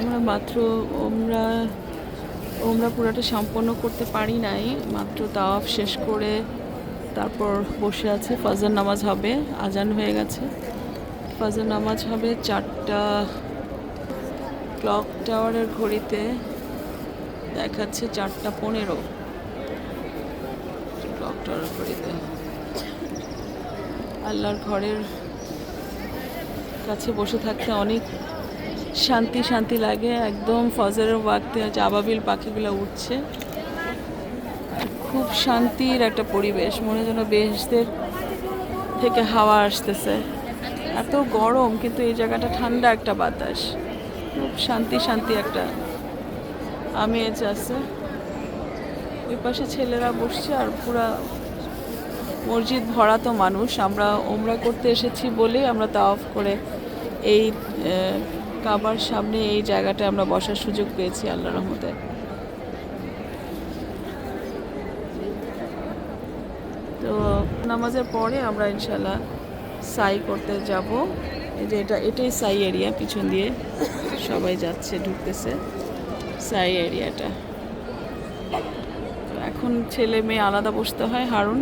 আমরা মাত্র ওমরা ওমরা পুরাটা সম্পন্ন করতে পারি নাই। মাত্র তাওয়াফ শেষ করে তারপর বসে আছে। ফজর নামাজ হবে, আজান হয়ে গেছে। ফজর নামাজ হবে চারটা ক্লক টাওয়ারের ঘড়িতে। দেখাচ্ছে চারটা পনেরো। ক্লক টাওয়ারের ঘড়িতে। আল্লাহর ঘরের কাছে বসে থাকতে অনেক শান্তি শান্তি লাগে, একদম ফজরের ওয়াক্তে যে আবাবিল পাখিগুলো উঠছে। খুব শান্তির একটা পরিবেশ, মনে যেন বেহেশদের থেকে হাওয়া আসতেছে। এত গরম, কিন্তু এই জায়গাটা ঠান্ডা একটা বাতাস। খুব শান্তি শান্তি একটা আমেজ আছে। ওই পাশে ছেলেরা বসছে আর পুরা মসজিদ ভরা তো মানুষ। আমরা ওমরা করতে এসেছি বলেই আমরা তা অফ করে এই কাবার সামনে এই জায়গাটায় আমরা বসার সুযোগ পেয়েছি আল্লাহ রহমতে। তো নামাজের পরে আমরা ইনশাল্লাহ সাই করতে যাব। এই যে এটা, এটাই সাই এরিয়া পিছন দিয়ে সবাই যাচ্ছে, ঢুকতেছে। সাই এরিয়াটা এখন ছেলে মেয়ে আলাদা বসতে হয়, হারুন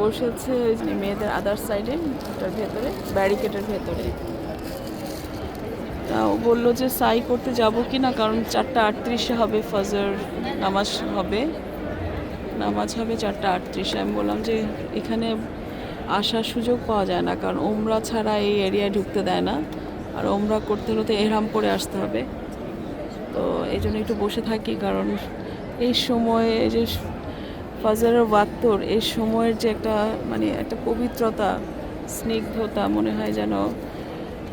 বসেছে মেয়েদের আদার সাইডে ওটার ভেতরে ব্যারিকেডের ভেতরে। তা ও বলল যে, সাই করতে যাব কি না? কারণ চারটা আটত্রিশে হবে ফজর নামাজ হবে। নামাজ হবে চারটা আটত্রিশে। আমি বললাম যে, এখানে আসার সুযোগ পাওয়া যায় না, কারণ ওমরা ছাড়া এই এরিয়ায় ঢুকতে দেয় না। আর ওমরা করতে হলে তো এহরাম পরে আসতে হবে। তো এই জন্য একটু বসে থাকি, কারণ এই সময়ে যে ফাজারের ওয়াক্তর এই সময়ের যে একটা মানে একটা পবিত্রতা, স্নিগ্ধতা, মনে হয় যেন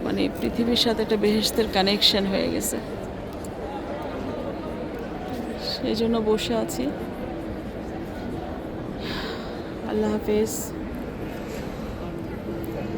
মানে পৃথিবীর সাথে একটা বেহেস্তের কানেকশন হয়ে গেছে। সেই জন্য বসে আছি। আল্লাহ হাফেজ।